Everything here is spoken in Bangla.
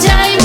যায়